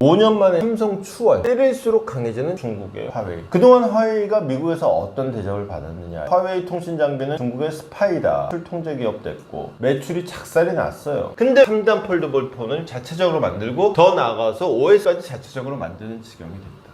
5년 만에 삼성 추월 때릴수록 강해지는 중국의 화웨이. 그동안 화웨이가 미국에서 어떤 대접을 받았느냐. 화웨이 통신 장비는 중국의 스파이다. 출 통제 기업 됐고 매출이 착살이 났어요. 근데 3단 폴더블 폰을 자체적으로 만들고 더 나아가서 OS까지 자체적으로 만드는 지경이 됩니다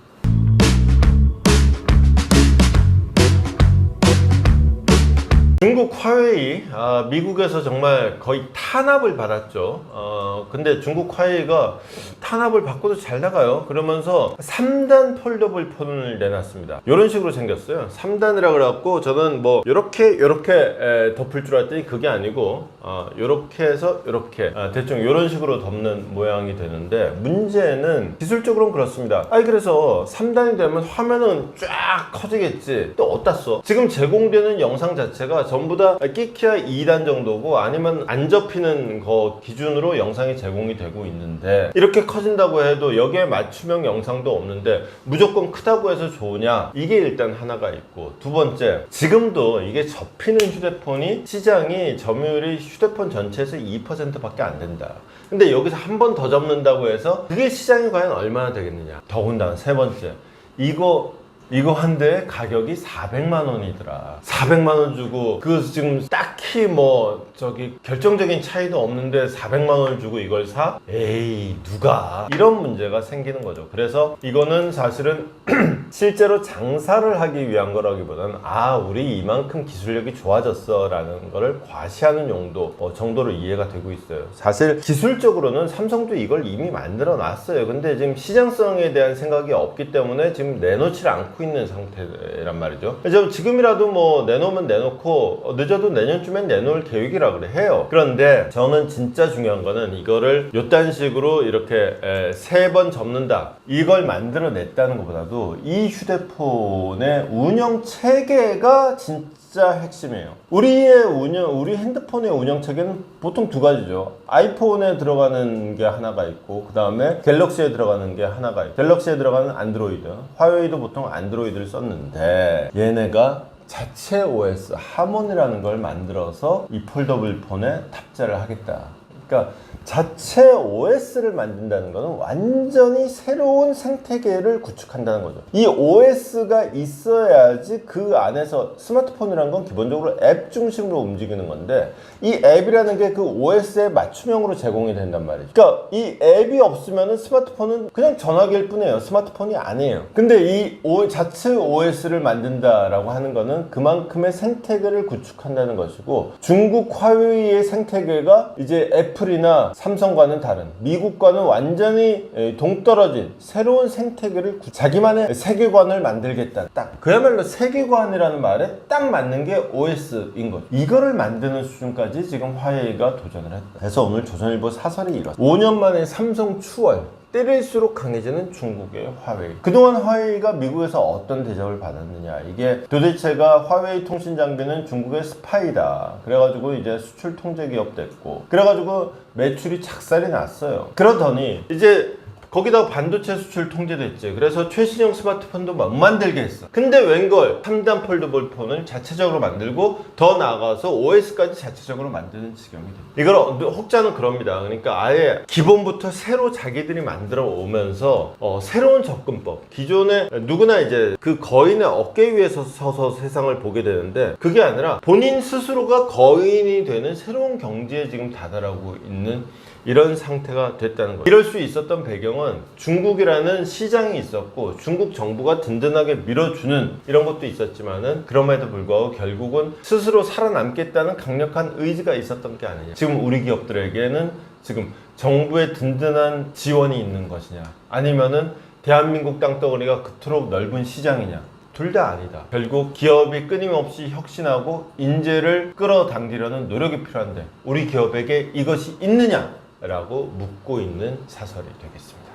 중국 화웨이 아, 미국에서 정말 거의 탄압을 받았죠. 어, 근데 중국 화웨이가 탄압을 받고도 잘 나가요. 그러면서 3단 폴더블 폰을 내놨습니다. 이런 식으로 생겼어요. 3단이라 그래갖고 저는 뭐 이렇게 이렇게 덮을 줄 알았더니 그게 아니고 어, 이렇게 해서 이렇게 대충 이런 식으로 덮는 모양이 되는데 문제는 기술적으로는 그렇습니다. 아니 그래서 3단이 되면 화면은 쫙 커지겠지. 또 어디다 써? 지금 제공되는 영상 자체가 전부 다 끼키야 2단 정도고 아니면 안 접히는 거 기준으로 영상이 제공이 되고 있는데 이렇게 커진다고 해도 여기에 맞춤형 영상도 없는데 무조건 크다고 해서 좋으냐? 이게 일단 하나가 있고 두 번째 지금도 이게 접히는 휴대폰이 시장이 점유율이 휴대폰 전체에서 2%밖에 안 된다. 근데 여기서 한 번 더 접는다고 해서 그게 시장이 과연 얼마나 되겠느냐? 더군다나 세 번째 이거 이거 한 대에 가격이 400만 원이더라. 400만 원 주고 그 지금 딱히 뭐 저기 결정적인 차이도 없는데 400만 원 주고 이걸 사? 에이 누가? 이런 문제가 생기는 거죠. 그래서 이거는 사실은 실제로 장사를 하기 위한 거라기보다는 아 우리 이만큼 기술력이 좋아졌어 라는 거를 과시하는 용도 어, 정도로 이해가 되고 있어요. 사실 기술적으로는 삼성도 이걸 이미 만들어 놨어요. 근데 지금 시장성에 대한 생각이 없기 때문에 지금 내놓질 않고 있는 상태란 말이죠. 그래서 지금이라도 뭐 내놓으면 내놓고 어, 늦어도 내년쯤엔 내놓을 계획이라 그래 해요. 그런데 저는 진짜 중요한 거는 이거를 요딴 식으로 이렇게 세 번 접는다 이걸 만들어냈다는 것보다도 이 휴대폰의 운영 체계가 진짜 핵심이에요. 우리의 운영, 우리 핸드폰의 운영 체계는 보통 두 가지죠. 아이폰에 들어가는 게 하나가 있고, 그 다음에 갤럭시에 들어가는 게 하나가 있고, 갤럭시에 들어가는 안드로이드, 화웨이도 보통 안드로이드를 썼는데, 얘네가 자체 OS 하몬이라는 걸 만들어서 이 폴더블 폰에 탑재를 하겠다. 그러니까 자체 OS를 만든다는 것은 완전히 새로운 생태계를 구축한다는 거죠. 이 OS가 있어야지 그 안에서 스마트폰이라는 건 기본적으로 앱 중심으로 움직이는 건데 이 앱이라는 게 그 OS에 맞춤형으로 제공이 된단 말이죠. 그러니까 이 앱이 없으면 스마트폰은 그냥 전화기일 뿐이에요. 스마트폰이 아니에요. 근데 이 O- 자체 OS를 만든다라고 하는 거는 그만큼의 생태계를 구축한다는 것이고 중국 화웨이의 생태계가 이제 애플 이나 삼성과는 다른 미국과는 완전히 에, 동떨어진 새로운 생태계를 구- 자기만의 세계관을 만들겠다. 딱 그야말로 세계관이라는 말에 딱 맞는 게 OS인 거죠. 이거를 만드는 수준까지 지금 화웨이가 도전을 했다. 그래서 오늘 조선일보 사설이 이렇다. 5년 만에 삼성 추월 때릴수록 강해지는 중국의 화웨이. 그동안 화웨이가 미국에서 어떤 대접을 받았느냐. 이게 도대체가 화웨이 통신 장비는 중국의 스파이다. 그래가지고 이제 수출 통제 기업 됐고. 그래가지고 매출이 착살이 났어요. 그러더니 이제 거기다가 반도체 수출 통제됐지. 그래서 최신형 스마트폰도 못 만들게 했어. 근데 웬걸 3단 폴더블 폰을 자체적으로 만들고 더 나아가서 OS까지 자체적으로 만드는 지경이 돼. 이걸 어- 혹자는 그럽니다. 그러니까 아예 기본부터 새로 자기들이 만들어 오면서 어, 새로운 접근법. 기존에 누구나 이제 그 거인의 어깨 위에 서- 서서 세상을 보게 되는데 그게 아니라 본인 스스로가 거인이 되는 새로운 경지에 지금 다다라고 있는 이런 상태가 됐다는 거예요. 이럴 수 있었던 배경 은 중국이라는 시장이 있었고 중국 정부가 든든하게 밀어주는 이런 것도 있었지만은 그럼에도 불구하고 결국은 스스로 살아남겠다는 강력한 의지가 있었던 게 아니냐. 지금 우리 기업들에게는 지금 정부의 든든한 지원이 있는 것이냐 아니면은 대한민국 땅덩어리가 그토록 넓은 시장이냐 둘 다 아니다. 결국 기업이 끊임없이 혁신하고 인재를 끌어당기려는 노력이 필요한데 우리 기업에게 이것이 있느냐 라고 묻고 있는 사설이 되겠습니다.